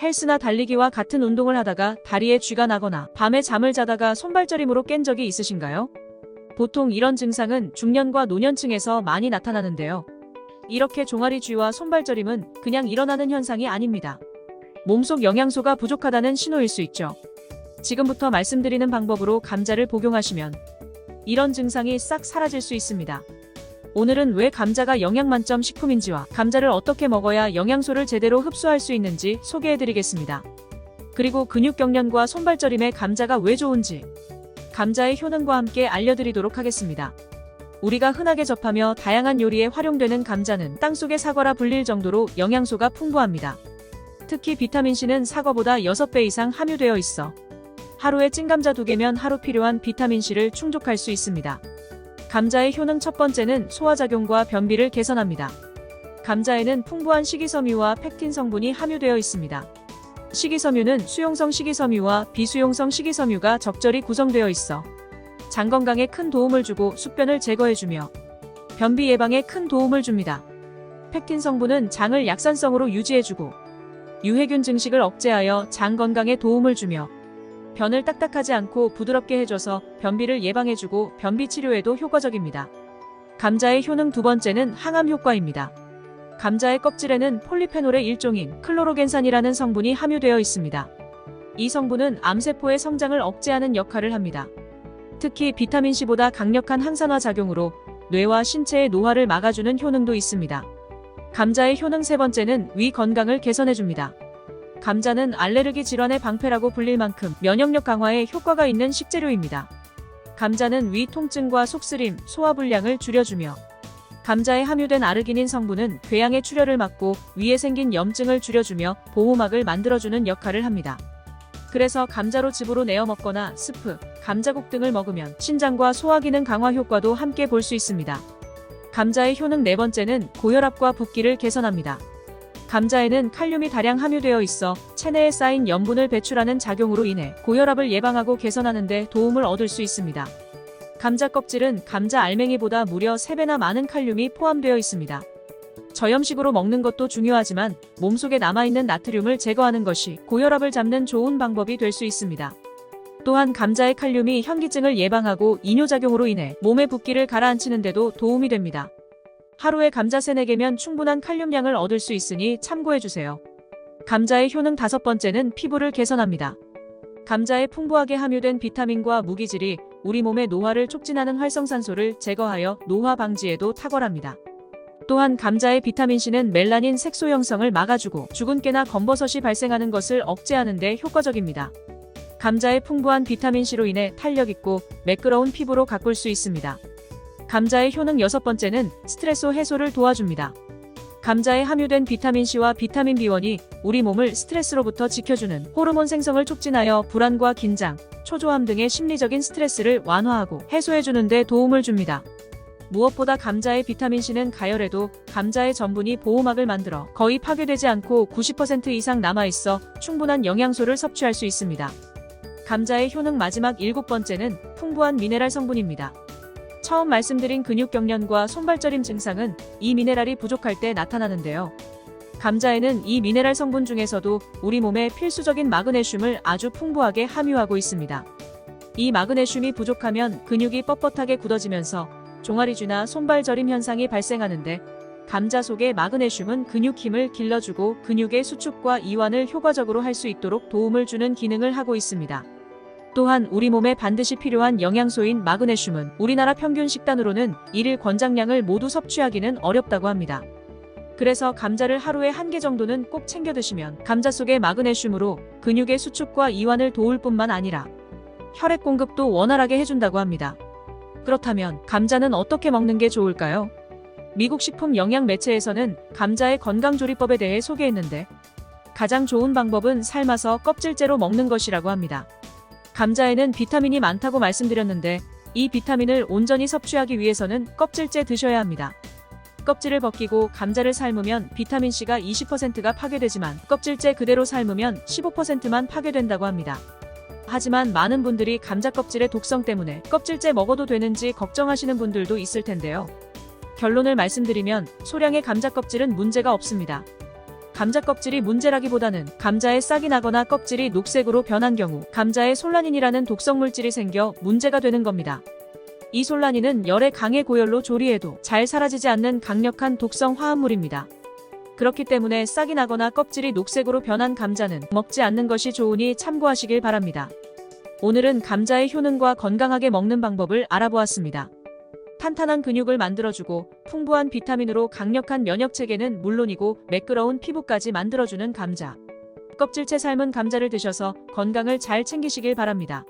헬스나 달리기와 같은 운동을 하다가 다리에 쥐가 나거나 밤에 잠을 자다가 손발저림으로 깬 적이 있으신가요? 보통 이런 증상은 중년과 노년층에서 많이 나타나는데요. 이렇게 종아리 쥐와 손발저림은 그냥 일어나는 현상이 아닙니다. 몸속 영양소가 부족하다는 신호일 수 있죠. 지금부터 말씀드리는 방법으로 감자를 복용하시면 이런 증상이 싹 사라질 수 있습니다. 오늘은 왜 감자가 영양 만점 식품인지와 감자를 어떻게 먹어야 영양소를 제대로 흡수할 수 있는지 소개해드리겠습니다. 그리고 근육 경련과 손발저림에 감자가 왜 좋은지 감자의 효능과 함께 알려드리도록 하겠습니다. 우리가 흔하게 접하며 다양한 요리에 활용되는 감자는 땅속의 사과라 불릴 정도로 영양소가 풍부합니다. 특히 비타민C는 사과보다 6배 이상 함유되어 있어 하루에 찐감자 2개면 하루 필요한 비타민C를 충족할 수 있습니다. 감자의 효능 첫 번째는 소화작용과 변비를 개선합니다. 감자에는 풍부한 식이섬유와 팩틴 성분이 함유되어 있습니다. 식이섬유는 수용성 식이섬유와 비수용성 식이섬유가 적절히 구성되어 있어 장 건강에 큰 도움을 주고 숙변을 제거해주며 변비 예방에 큰 도움을 줍니다. 팩틴 성분은 장을 약산성으로 유지해주고 유해균 증식을 억제하여 장 건강에 도움을 주며 변을 딱딱하지 않고 부드럽게 해줘서 변비를 예방해주고 변비 치료에도 효과적입니다. 감자의 효능 두 번째는 항암 효과입니다. 감자의 껍질에는 폴리페놀의 일종인 클로로겐산이라는 성분이 함유되어 있습니다. 이 성분은 암세포의 성장을 억제하는 역할을 합니다. 특히 비타민C보다 강력한 항산화 작용으로 뇌와 신체의 노화를 막아주는 효능도 있습니다. 감자의 효능 세 번째는 위 건강을 개선해줍니다. 감자는 알레르기 질환의 방패라고 불릴 만큼 면역력 강화에 효과가 있는 식재료입니다. 감자는 위 통증과 속쓰림, 소화불량을 줄여주며 감자에 함유된 아르기닌 성분은 궤양의 출혈을 막고 위에 생긴 염증을 줄여주며 보호막을 만들어주는 역할을 합니다. 그래서 감자로 즙으로 내어 먹거나 스프, 감자국 등을 먹으면 신장과 소화 기능 강화 효과도 함께 볼 수 있습니다. 감자의 효능 네 번째는 고혈압과 붓기를 개선합니다. 감자에는 칼륨이 다량 함유되어 있어 체내에 쌓인 염분을 배출하는 작용으로 인해 고혈압을 예방하고 개선하는 데 도움을 얻을 수 있습니다. 감자 껍질은 감자 알맹이보다 무려 3배나 많은 칼륨이 포함되어 있습니다. 저염식으로 먹는 것도 중요하지만 몸속에 남아있는 나트륨을 제거하는 것이 고혈압을 잡는 좋은 방법이 될 수 있습니다. 또한 감자의 칼륨이 현기증을 예방하고 이뇨작용으로 인해 몸의 붓기를 가라앉히는 데도 도움이 됩니다. 하루에 감자 3, 4개면 충분한 칼륨량을 얻을 수 있으니 참고해주세요. 감자의 효능 다섯 번째는 피부를 개선합니다. 감자에 풍부하게 함유된 비타민과 무기질이 우리 몸의 노화를 촉진하는 활성산소를 제거하여 노화 방지에도 탁월합니다. 또한 감자의 비타민C는 멜라닌 색소 형성을 막아주고 주근깨나 검버섯이 발생하는 것을 억제하는 데 효과적입니다. 감자의 풍부한 비타민C로 인해 탄력 있고 매끄러운 피부로 가꿀 수 있습니다. 감자의 효능 여섯 번째는 스트레스 해소를 도와줍니다. 감자에 함유된 비타민C와 비타민 B1이 우리 몸을 스트레스로부터 지켜주는 호르몬 생성을 촉진하여 불안과 긴장, 초조함 등의 심리적인 스트레스를 완화하고 해소해주는 데 도움을 줍니다. 무엇보다 감자의 비타민C는 가열에도 감자의 전분이 보호막을 만들어 거의 파괴되지 않고 90% 이상 남아있어 충분한 영양소를 섭취할 수 있습니다. 감자의 효능 마지막 일곱 번째는 풍부한 미네랄 성분입니다. 처음 말씀드린 근육 경련과 손발저림 증상은 이 미네랄이 부족할 때 나타나는데요. 감자에는 이 미네랄 성분 중에서도 우리 몸에 필수적인 마그네슘을 아주 풍부하게 함유하고 있습니다. 이 마그네슘이 부족하면 근육이 뻣뻣하게 굳어지면서 종아리쥐나 손발저림 현상이 발생하는데 감자 속의 마그네슘은 근육 힘을 길러주고 근육의 수축과 이완을 효과적으로 할 수 있도록 도움을 주는 기능을 하고 있습니다. 또한 우리 몸에 반드시 필요한 영양소인 마그네슘은 우리나라 평균 식단으로는 일일 권장량을 모두 섭취하기는 어렵다고 합니다. 그래서 감자를 하루에 한 개 정도는 꼭 챙겨 드시면 감자 속의 마그네슘으로 근육의 수축과 이완을 도울 뿐만 아니라 혈액 공급도 원활하게 해준다고 합니다. 그렇다면 감자는 어떻게 먹는 게 좋을까요? 미국 식품 영양 매체에서는 감자의 건강조리법에 대해 소개했는데 가장 좋은 방법은 삶아서 껍질째로 먹는 것이라고 합니다. 감자에는 비타민이 많다고 말씀드렸는데 이 비타민을 온전히 섭취하기 위해서는 껍질째 드셔야 합니다. 껍질을 벗기고 감자를 삶으면 비타민C가 20%가 파괴되지만 껍질째 그대로 삶으면 15%만 파괴된다고 합니다. 하지만 많은 분들이 감자 껍질의 독성 때문에 껍질째 먹어도 되는지 걱정하시는 분들도 있을 텐데요. 결론을 말씀드리면 소량의 감자 껍질은 문제가 없습니다. 감자 껍질이 문제라기보다는 감자에 싹이 나거나 껍질이 녹색으로 변한 경우 감자에 솔라닌이라는 독성 물질이 생겨 문제가 되는 겁니다. 이 솔라닌은 열에 강해 고열로 조리해도 잘 사라지지 않는 강력한 독성 화합물입니다. 그렇기 때문에 싹이 나거나 껍질이 녹색으로 변한 감자는 먹지 않는 것이 좋으니 참고하시길 바랍니다. 오늘은 감자의 효능과 건강하게 먹는 방법을 알아보았습니다. 탄탄한 근육을 만들어주고 풍부한 비타민으로 강력한 면역 체계는 물론이고 매끄러운 피부까지 만들어주는 감자. 껍질째 삶은 감자를 드셔서 건강을 잘 챙기시길 바랍니다.